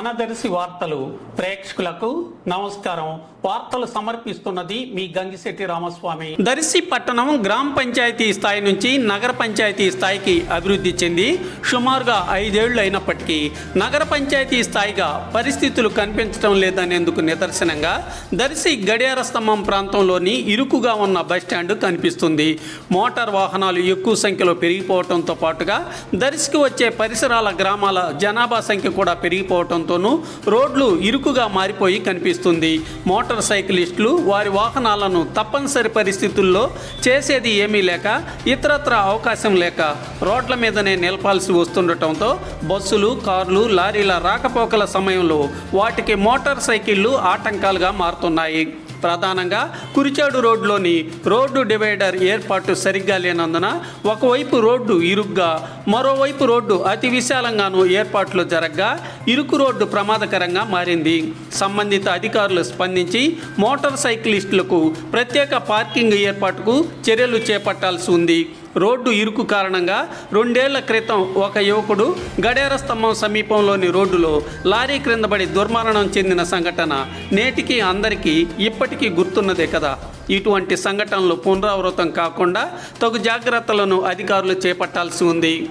మనదర్శి వార్తలు ప్రేక్షకులకు నమస్కారం. వార్తలు సమర్పిస్తున్నది మీ గంగిశెట్టి రామస్వామి. దర్శి పట్టణం గ్రామ పంచాయతీ స్థాయి నుంచి నగర పంచాయతీ స్థాయికి అభివృద్ధి చెంది సుమారుగా ఐదేళ్ళు అయినప్పటికీ నగర పంచాయతీ స్థాయిగా పరిస్థితులు కనిపించడం లేదనేందుకు నిదర్శనంగా దర్శి గడియార స్తంభం ప్రాంతంలోని ఇరుకుగా ఉన్న బస్టాండ్ కనిపిస్తుంది. మోటార్ వాహనాలు ఎక్కువ సంఖ్యలో పెరిగిపోవడంతో పాటుగా దర్శికి వచ్చే పరిసరాల గ్రామాల జనాభా సంఖ్య కూడా పెరిగిపోవడంతోనూ రోడ్లు ఇరుకుగా మారిపోయి కనిపిస్తుంది. మోటార్ సైకిలిస్టులు వారి వాహనాలను తప్పనిసరి పరిస్థితుల్లో చేసేది ఏమీ లేక ఇతరత్ర అవకాశం లేక రోడ్ల మీదనే నిలపాల్సి వస్తుండటంతో బస్సులు కార్లు లారీల రాకపోకల సమయంలో వాటికి మోటార్ సైకిళ్ళు ఆటంకాలుగా మారుతున్నాయి. ప్రధానంగా కురిచాడు రోడ్లోని రోడ్డు డివైడర్ ఏర్పాటు సరిగ్గా లేనందున ఒకవైపు రోడ్డు ఇరుగ్గా మరోవైపు రోడ్డు అతి విశాలంగాను ఏర్పాట్లు జరగ్గా ఇరుకు రోడ్డు ప్రమాదకరంగా మారింది. సంబంధిత అధికారులు స్పందించి మోటార్ సైక్లిస్టులకు ప్రత్యేక పార్కింగ్ ఏర్పాటుకు చర్యలు చేపట్టాల్సి ఉంది. రోడ్డు ఇరుకు కారణంగా రెండేళ్ళ క్రితం ఒక యువకుడు గడేర స్తంభం సమీపంలోని రోడ్డులో లారీ క్రిందబడి దుర్మరణం చెందిన సంఘటన నేటికి అందరికీ ఇప్పటికీ గుర్తున్నదే కదా. ఇటువంటి సంఘటనలు పునరావృతం కాకుండా తగు జాగ్రత్తలను అధికారులు చేపట్టాల్సి ఉంది.